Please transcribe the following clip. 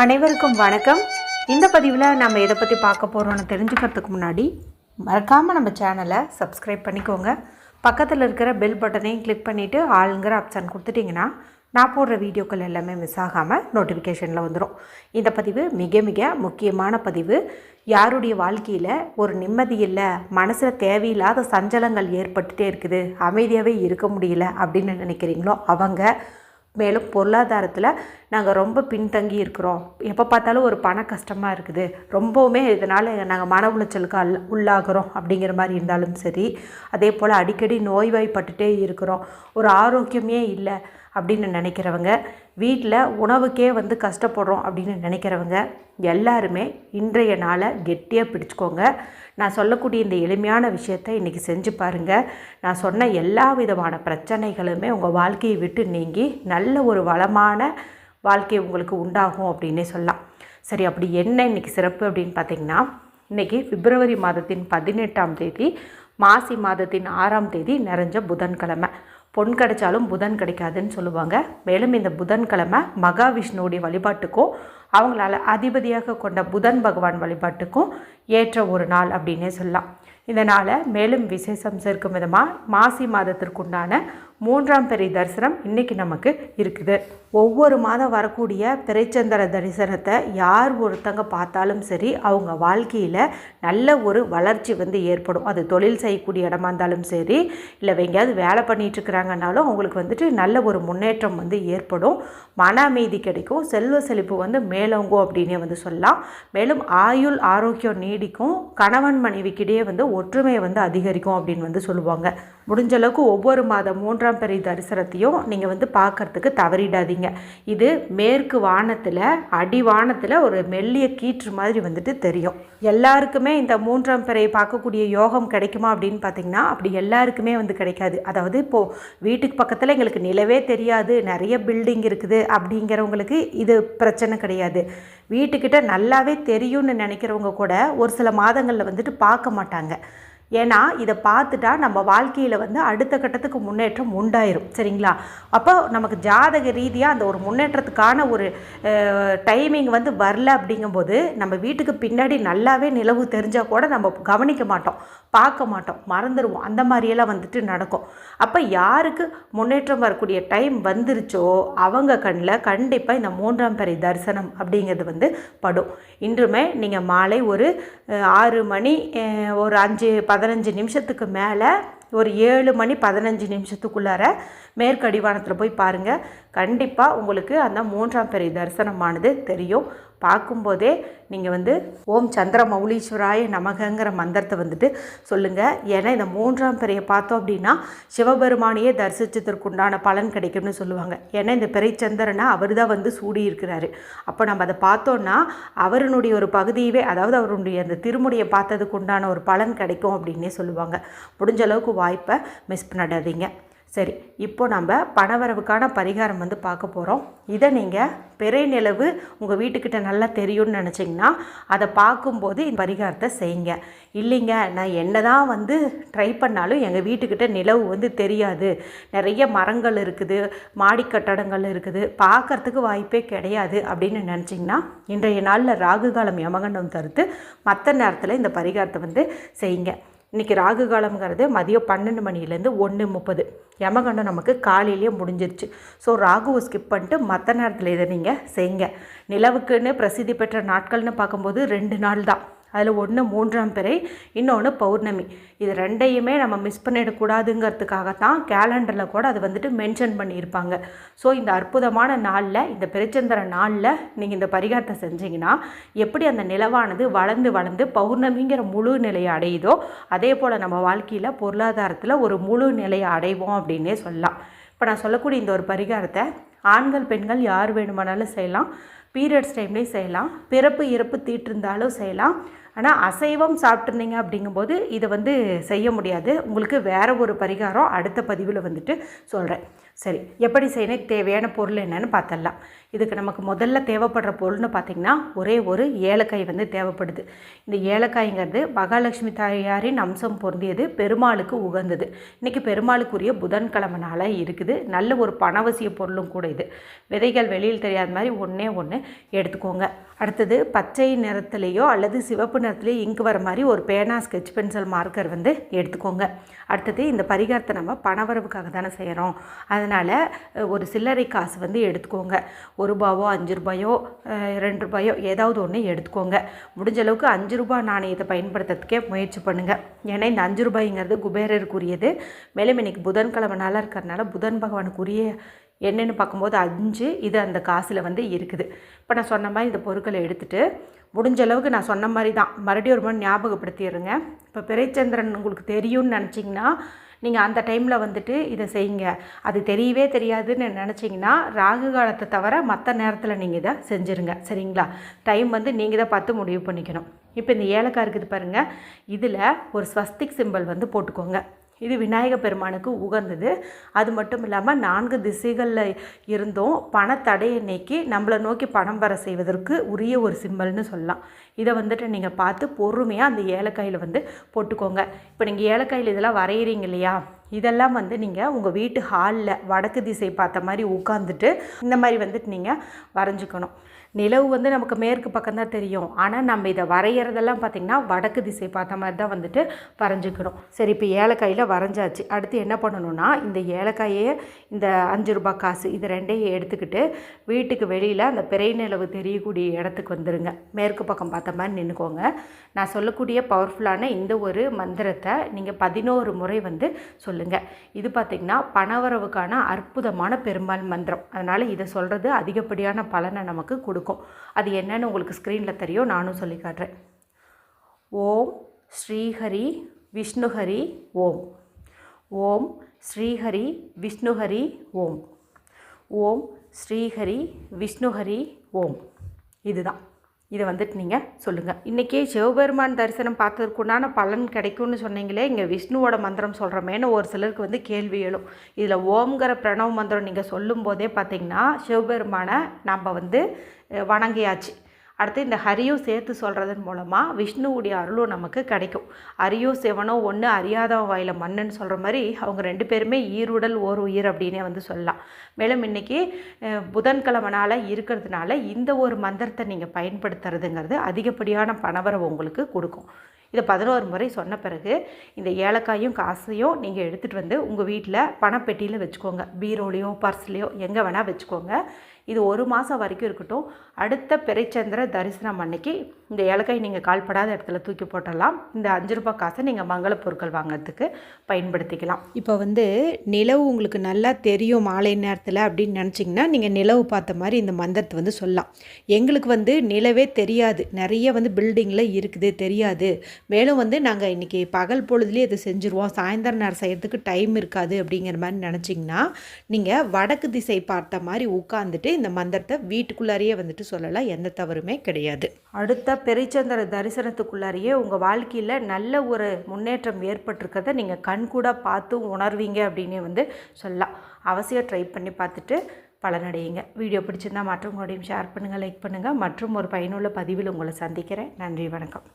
அனைவருக்கும் வணக்கம். இந்த பதிவில் நம்ம எதை பற்றி பார்க்க போகிறோம்னு தெரிஞ்சுக்கிறதுக்கு முன்னாடி மறக்காமல் நம்ம சேனலை சப்ஸ்கிரைப் பண்ணிக்கோங்க. பக்கத்தில் இருக்கிற பெல் பட்டனையும் கிளிக் பண்ணிவிட்டு ஆளுங்கிற ஆப்ஷன் கொடுத்துட்டிங்கன்னா நான் போடுற வீடியோக்கள் எல்லாமே மிஸ் ஆகாமல் நோட்டிஃபிகேஷனில் வந்துடும் இந்த பதிவு மிக மிக முக்கியமான பதிவு. யாருடைய வாழ்க்கையில் ஒரு நிம்மதி இல்லை மனசில் தேவையில்லாத சஞ்சலங்கள் ஏற்பட்டுட்டே இருக்குது அமைதியாகவே இருக்க முடியல அப்படின்னு நினைக்கிறீங்களோ அவங்க மேலும் பொருளாதாரத்தில் நாங்கள் ரொம்ப பின்தங்கி இருக்கிறோம். எப்போ பார்த்தாலும் ஒரு பண கஷ்டமாக இருக்குது. ரொம்பவுமே இதனால் நாங்கள் மன உளைச்சலுக்கு அல் உள்ளாகிறோம் அப்படிங்கிற மாதிரி இருந்தாலும் சரி அதே போல் அடிக்கடி நோய்வாய்ப்பட்டுட்டே இருக்கிறோம். ஒரு ஆரோக்கியமே இல்லை. அப்படின்னு நினைக்கிறவங்க. வீட்டில் உணவுக்கே வந்து கஷ்டப்படுறோம் அப்படின்னு நினைக்கிறவங்க எல்லாருமே இன்றைய நாளை கெட்டியாக பிடிச்சிக்கோங்க. நான் சொல்லக்கூடிய இந்த எளிமையான விஷயத்தை இன்றைக்கி செஞ்சு பாருங்கள் நான் சொன்ன எல்லா விதமான பிரச்சனைகளுமே உங்கள் வாழ்க்கையை விட்டு நீங்கி நல்ல ஒரு வளமான வாழ்க்கை உங்களுக்கு உண்டாகும் அப்படின்னே சொல்லலாம். சரி அப்படி என்ன இன்றைக்கி சிறப்பு அப்படின்னு பார்த்தீங்கன்னா இன்றைக்கி பிப்ரவரி மாதத்தின் பதினெட்டாம் தேதி மாசி மாதத்தின் ஆறாம் தேதி நிறைஞ்ச புதன்கிழமை. பொன் கிடைச்சாலும் புதன் கிடைக்காதுன்னு சொல்லுவாங்க. மேலும் இந்த புதன்கிழமை மகாவிஷ்ணுவுடைய வழிபாட்டுக்கும் அவங்களால அதிபதியாக கொண்ட புதன் பகவான் வழிபாட்டுக்கும் ஏற்ற ஒரு நாள் அப்படின்னே சொல்லலாம். இதனால் மேலும் விசேஷம் சேர்க்கும் விதமாக மாசி மாதத்திற்குண்டான மூன்றாம் பெரிய தரிசனம் இன்றைக்கி நமக்கு இருக்குது. ஒவ்வொரு மாதம் வரக்கூடிய பிறைச்சந்திர தரிசனத்தை யார் ஒருத்தங்க பார்த்தாலும் சரி அவங்க வாழ்க்கையில் நல்ல ஒரு வளர்ச்சி வந்து ஏற்படும். அது தொழில் செய்யக்கூடிய இடமா இருந்தாலும் சரி இல்லை எங்கேயாவது வேலை பண்ணிகிட்ருக்குறாங்கனாலும் அவங்களுக்கு வந்துட்டு நல்ல ஒரு முன்னேற்றம் வந்து ஏற்படும். மன அமைதி கிடைக்கும். செல்வ செழிப்பு வந்து மேலோங்கும் அப்படின்னே வந்து சொல்லலாம். மேலும் ஆயுள் ஆரோக்கியம் நீடிக்கும். கணவன் மனைவிக்கிடையே வந்து ஒற்றுமை வந்து அதிகரிக்கும் அப்படின்னு வந்து சொல்லுவாங்க. முடிஞ்சளவுக்கு ஒவ்வொரு மாதம் மூன்றாம் பெரிய தரிசனத்தையும் நீங்கள் வந்து பார்க்கறதுக்கு தவறிடாதீங்க. இது மேற்கு வானத்தில் அடி வானத்தில் ஒரு மெல்லிய கீற்று மாதிரி வந்துட்டு தெரியும். எல்லாருக்குமே இந்த மூன்றாம் பிறையை பார்க்கக்கூடிய யோகம் கிடைக்குமா அப்படின்னு பார்த்தீங்கன்னா அப்படி எல்லாருக்குமே வந்து கிடைக்காது. அதாவது இப்போது வீட்டுக்கு பக்கத்தில் எங்களுக்கு நிலவே தெரியாது நிறைய பில்டிங் இருக்குது அப்படிங்கிறவங்களுக்கு இது பிரச்சனை கிடையாது. வீட்டுக்கிட்ட நல்லாவே தெரியும்னு நினைக்கிறவங்க கூட ஒரு சில மாதங்களில் வந்துட்டு பார்க்க மாட்டாங்க. ஏன்னா இதை பார்த்துட்டா நம்ம வாழ்க்கையில் வந்து அடுத்த கட்டத்துக்கு முன்னேற்றம் உண்டாயிரும். சரிங்களா? அப்போ நமக்கு ஜாதக ரீதியாக அந்த ஒரு முன்னேற்றத்துக்கான ஒரு டைமிங் வந்து வரல அப்படிங்கும்போது நம்ம வீட்டுக்கு பின்னாடி நல்லாவே நிலவு தெரிஞ்சால் கூட நம்ம கவனிக்க மாட்டோம். பார்க்க மாட்டோம். மறந்துடுவோம் அந்த மாதிரியெல்லாம் வந்துட்டு நடக்கும். அப்போ யாருக்கு முன்னேற்றம் வரக்கூடிய டைம் வந்துருச்சோ அவங்க கண்ணில் கண்டிப்பாக இந்த மூன்றாம் பறை தரிசனம் அப்படிங்கிறது வந்து படும். இன்றுமே நீங்கள் மாலை ஒரு ஆறு மணி ஒரு அஞ்சு பதினஞ்சு நிமிஷத்துக்கு மேலே ஒரு ஏழு மணி பதினஞ்சு நிமிஷத்துக்குள்ளார மேற்கடிவானத்தில் போய் பாருங்கள் கண்டிப்பாக உங்களுக்கு அந்த மூன்றாம் பெரிய தரிசனமானது தெரியும். பார்க்கும்போதே நீங்கள் வந்து ஓம் சந்திர மௌலீஸ்வராய நமகங்கிற மந்திரத்தை வந்துட்டு சொல்லுங்கள் ஏன்னா இந்த மூன்றாம் பிறையை பார்த்தோம் அப்படின்னா சிவபெருமானையே தரிசிச்சதற்குண்டான பலன் கிடைக்கும்னு சொல்லுவாங்க. ஏன்னா இந்த பிறைச்சந்திரனை அவர் தான் வந்து சூடி இருக்கிறாரு அப்போ நம்ம அதை பார்த்தோன்னா அவருடைய ஒரு பகுதியவே அதாவது அவருடைய அந்த திருமுடியை பார்த்ததுக்கு உண்டான ஒரு பலன் கிடைக்கும் அப்படின்னே சொல்லுவாங்க. முடிஞ்ச அளவுக்கு வாய்ப்பை மிஸ் பண்ணிடாதீங்க சரி இப்போ நம்ம பணவரவுக்கான பரிகாரம் வந்து பார்க்க போகிறோம் இதை நீங்கள் பெரிய நிலவு உங்கள் வீட்டுக்கிட்ட நல்லா தெரியும்னு நினச்சிங்கன்னா அதை பார்க்கும்போது இந்த பரிகாரத்தை செய்யுங்க. இல்லைங்க நான் என்ன தான் வந்து ட்ரை பண்ணாலும் எங்கள் வீட்டுக்கிட்ட நிலவு வந்து தெரியாது. நிறைய மரங்கள் இருக்குது மாடி கட்டடங்கள் இருக்குது பார்க்கறதுக்கு வாய்ப்பே கிடையாது அப்படின்னு நினச்சிங்கன்னா இன்றைய நாளில் ராகு காலம் யமகண்டம் தருத்து மற்ற நேரத்தில் இந்த பரிகாரத்தை வந்து செய்யுங்க. இன்றைக்கி ராகு காலம்ங்கிறது மதியம் பன்னெண்டு மணிலேருந்து ஒன்று முப்பது. யமகண்டம் நமக்கு காலையிலேயே முடிஞ்சிருச்சு. ஸோ ராகுவை ஸ்கிப் பண்ணிட்டு மற்ற நேரத்தில் இதை நீங்கள் செய்யுங்க. நிலவுக்குன்னு பிரசித்தி பெற்ற நாட்கள்னு பார்க்கும்போது ரெண்டு நாள் தான் அதில் ஒன்று மூன்றாம் பிறை இன்னொன்று பௌர்ணமி. இது ரெண்டையுமே நம்ம மிஸ் பண்ணிடக்கூடாதுங்கிறதுக்காகத்தான் கேலண்டரில் கூட அது வந்துட்டு மென்ஷன் பண்ணியிருப்பாங்க. ஸோ இந்த அற்புதமான நாளில் இந்த பிறைச்சந்திர நாளில் நீங்கள் இந்த பரிகாரத்தை செஞ்சீங்கன்னா எப்படி அந்த நிலவானது வளர்ந்து வளர்ந்து பௌர்ணமிங்கிற முழு நிலையை அடையுதோ அதே போல் நம்ம வாழ்க்கையில் பொருளாதாரத்தில் ஒரு முழு நிலையை அடைவோம் அப்படின்னே சொல்லலாம். இப்போ நான் சொல்லக்கூடிய இந்த ஒரு பரிகாரத்தை ஆண்கள் பெண்கள் யார் வேணுமானாலும் செய்யலாம். பீரியட்ஸ் டைம்லேயும் செய்யலாம். பிறப்பு இறப்பு தீட்டிருந்தாலும் செய்யலாம். ஆனால் அசைவம் சாப்பிட்ருந்தீங்க அப்படிங்கும்போது இதை வந்து செய்ய முடியாது. உங்களுக்கு வேறு ஒரு பரிகாரம் அடுத்த பதிவில் வந்துட்டு சொல்கிறேன் சரி எப்படி செய்யணும்? தேவையான பொருள் என்னென்னு பார்த்துடலாம். இதுக்கு நமக்கு முதல்ல தேவைப்படுற பொருள்னு பார்த்திங்கன்னா ஒரே ஒரு ஏலக்காய் வந்து தேவைப்படுது. இந்த ஏலக்காய்ங்கிறது மகாலட்சுமி தாயாரின் அம்சம் பொருந்தியது பெருமாளுக்கு உகந்தது. இன்றைக்கி பெருமாளுக்குரிய புதன்கிழமை நாளாக இருக்குது. நல்ல ஒரு பணவசிய பொருளும் கூட இது. விதைகள் வெளியில் தெரியாத மாதிரி ஒன்றே ஒன்று எடுத்துக்கோங்க. அடுத்தது பச்சை நிறத்துலேயோ அல்லது சிவப்பு நிறத்துலேயோ இங்கு வர மாதிரி ஒரு பேனா ஸ்கெட்ச் பென்சில் மார்க்கர் வந்து எடுத்துக்கோங்க. அடுத்தது இந்த பரிகாரத்தை நம்ம பணவரவுக்காக தானே செய்கிறோம் அதனால் ஒரு சில்லறை காசு வந்து எடுத்துக்கோங்க. ஒரு ரூபாவோ அஞ்சு ரூபாயோ ரெண்டு ரூபாயோ ஏதாவது ஒன்று எடுத்துக்கோங்க. முடிஞ்ச அளவுக்கு அஞ்சு ரூபாய் நாணயத்தை பயன்படுத்துறதுக்கே முயற்சி பண்ணுங்கள் ஏன்னா இந்த அஞ்சு ரூபாய்ங்கிறது குபேரருக்குரியது. மேலும் இன்னைக்கு புதன்கிழமை நாளாக இருக்கிறதுனால புதன் பகவானுக்குரிய என்னென்னு பார்க்கும்போது அஞ்சு இது அந்த காசில் வந்து இருக்குது. இப்போ நான் சொன்ன மாதிரி இந்த பொருட்களை எடுத்துகிட்டு முடிஞ்ச அளவுக்கு நான் சொன்ன மாதிரி தான். மறுபடியும் ஒரு மாதிரி ஞாபகப்படுத்திடுங்க இப்போ பிறைச்சந்திரன் உங்களுக்கு தெரியும்னு நினச்சிங்கன்னா நீங்கள் அந்த டைமில் வந்துட்டு இதை செய்யுங்க. அது தெரியவே தெரியாதுன்னு நினச்சிங்கன்னா ராகு காலத்தை தவிர மற்ற நேரத்தில் நீங்கள் இதை செஞ்சுருங்க. சரிங்களா? டைம் வந்து நீங்கள் தான் பார்த்து முடிவு பண்ணிக்கணும். இப்போ இந்த ஏலக்காய் இருக்குது பாருங்கள் இதில் ஒரு ஸ்வஸ்திக் சிம்பல் வந்து போட்டுக்கோங்க. இது விநாயக பெருமானுக்கு உகந்தது. அது மட்டும் இல்லாமல் நான்கு திசைகளில் இருந்தும் பணத்தடையை நீக்கி நம்மளை நோக்கி பணம் வர செய்வதற்கு உரிய ஒரு சிம்பல்னு சொல்லலாம். இதை வந்துட்டு நீங்கள் பார்த்து பொறுமையாக அந்த ஏலக்காயில் வந்து போட்டுக்கோங்க. இப்போ நீங்கள் ஏலக்காயில் இதெல்லாம் வரைகிறீங்க இல்லையா? இதெல்லாம் வந்து நீங்கள் உங்கள் வீட்டு ஹாலில் வடக்கு திசை பார்த்த மாதிரி உட்காந்துட்டு இந்த மாதிரி வந்துட்டு நீங்கள் வரைஞ்சிக்கணும். நிலவு வந்து நமக்கு மேற்கு பக்கம் தான் தெரியும். ஆனால் நம்ம இதை வரைகிறதெல்லாம் பார்த்திங்கன்னா வடக்கு திசை பார்த்த மாதிரி தான் வந்துட்டு வரைஞ்சிக்கணும் சரி இப்போ ஏலக்காயில் வரைஞ்சாச்சு. அடுத்து என்ன பண்ணணும்னா இந்த ஏலக்காயே இந்த அஞ்சு ரூபாய் காசு இது ரெண்டையும் எடுத்துக்கிட்டு வீட்டுக்கு வெளியில் அந்த பிறை நிலவு தெரியக்கூடிய இடத்துக்கு வந்துடுங்க மேற்கு பக்கம் பார்த்த மாதிரி நின்றுக்கோங்க நான் சொல்லக்கூடிய பவர்ஃபுல்லான இந்த ஒரு மந்திரத்தை நீங்கள் பதினோரு முறை வந்து சொல்லுங்கள் இது பார்த்திங்கன்னா பணவரவுக்கான அற்புதமான பெரும்பான் மந்திரம். அதனால் இதை சொல்கிறது அதிகப்படியான பலனை நமக்கு கொடுக்கும். அது என்னன்னு உங்களுக்கு ஸ்க்ரீனில் தெரியும். நானும் சொல்லி காட்டுறேன். ஓம் ஸ்ரீஹரி விஷ்ணுஹரி ஓம். ஓம் ஸ்ரீஹரி விஷ்ணுஹரி ஓம். ஓம் ஸ்ரீஹரி விஷ்ணுஹரி ஓம். இதுதான். இதை வந்துட்டு நீங்கள் சொல்லுங்கள் இன்றைக்கி சிவபெருமான் தரிசனம் பார்த்ததுக்குண்டான பலன் கிடைக்கும்னு சொன்னீங்களே இங்கே விஷ்ணுவோட மந்திரம் சொல்கிறோமேனு ஒரு சிலருக்கு வந்து கேள்வி எழும். இதில் ஓம்ங்கிற பிரணவ மந்திரம் நீங்கள் சொல்லும்போதே பார்த்தீங்கன்னா சிவபெருமானை நம்ம வந்து வணங்கியாச்சு. அடுத்து இந்த ஹரியும் சேர்த்து சொல்கிறதன் மூலமாக விஷ்ணுவுடைய அருளும் நமக்கு கிடைக்கும். அரியோ சிவனோ ஒன்று அறியாதவன் வாயில மண்ணுன்னு சொல்கிற மாதிரி அவங்க ரெண்டு பேருமே ஈருடல் ஓர் உயிர் அப்படின்னே வந்து சொல்லலாம். மேலும் இன்றைக்கி புதன்கிழமை இருக்கிறதுனால இந்த ஒரு மந்திரத்தை நீங்கள் பயன்படுத்துறதுங்கிறது அதிகப்படியான பணவரவு உங்களுக்கு கொடுக்கும். இதை பதினோரு முறை சொன்ன பிறகு இந்த ஏலக்காயும் காசையும் நீங்கள் எடுத்துகிட்டு வந்து உங்கள் வீட்டில் பணப்பெட்டியில் வச்சுக்கோங்க. பீரோலையோ பர்ஸ்லேயோ எங்கே வேணால் வச்சுக்கோங்க. இது ஒரு மாதம் வரைக்கும் இருக்கட்டும். அடுத்த பிறைச்சந்திர தரிசனம் அன்னைக்கு இந்த ஏலக்காய் நீங்கள் கால்படாத இடத்துல தூக்கி போட்டலாம் இந்த அஞ்சு ரூபாய் காசை நீங்கள் மங்கள பொருட்கள் வாங்குறதுக்கு பயன்படுத்திக்கலாம். இப்போ வந்து நிலவு உங்களுக்கு நல்லா தெரியும் மாலை நேரத்தில் அப்படின்னு நினச்சிங்கன்னா நீங்கள் நிலவு பார்த்த மாதிரி இந்த மந்திரத்தை வந்து சொல்லலாம். எங்களுக்கு வந்து நிலவே தெரியாது. நிறைய வந்து பில்டிங்கில் இருக்குது தெரியாது. மேலும் வந்து நாங்கள் இன்றைக்கி பகல் பொழுதுலேயே இதை செஞ்சுருவோம். சாயந்தரம் நேரம் செய்கிறதுக்கு டைம் இருக்காது அப்படிங்கிற மாதிரி நினச்சிங்கன்னா நீங்கள் வடக்கு திசை பார்த்த மாதிரி உட்காந்துட்டு இந்த மந்திரத்தை வீட்டுக்குள்ளாரையே வந்துட்டு சொல்லலாம். எந்த தவறுமே கிடையாது. அடுத்த பெரிச்சந்திர தரிசனத்துக்குள்ளாரையே உங்கள் வாழ்க்கையில் நல்ல ஒரு முன்னேற்றம் ஏற்பட்டிருக்கிறத நீங்கள் கண்கூடாக பார்த்து உணர்வீங்க அப்படின்னே வந்து சொல்லலாம். அவசியம் ட்ரை பண்ணி பார்த்துட்டு பலனடையுங்க. வீடியோ பிடிச்சிருந்தால் மற்றவங்களோடையும் ஷேர் பண்ணுங்கள் லைக் பண்ணுங்கள் மற்றும் ஒரு பயனுள்ள பதிவில் உங்களை சந்திக்கிறேன். நன்றி வணக்கம்.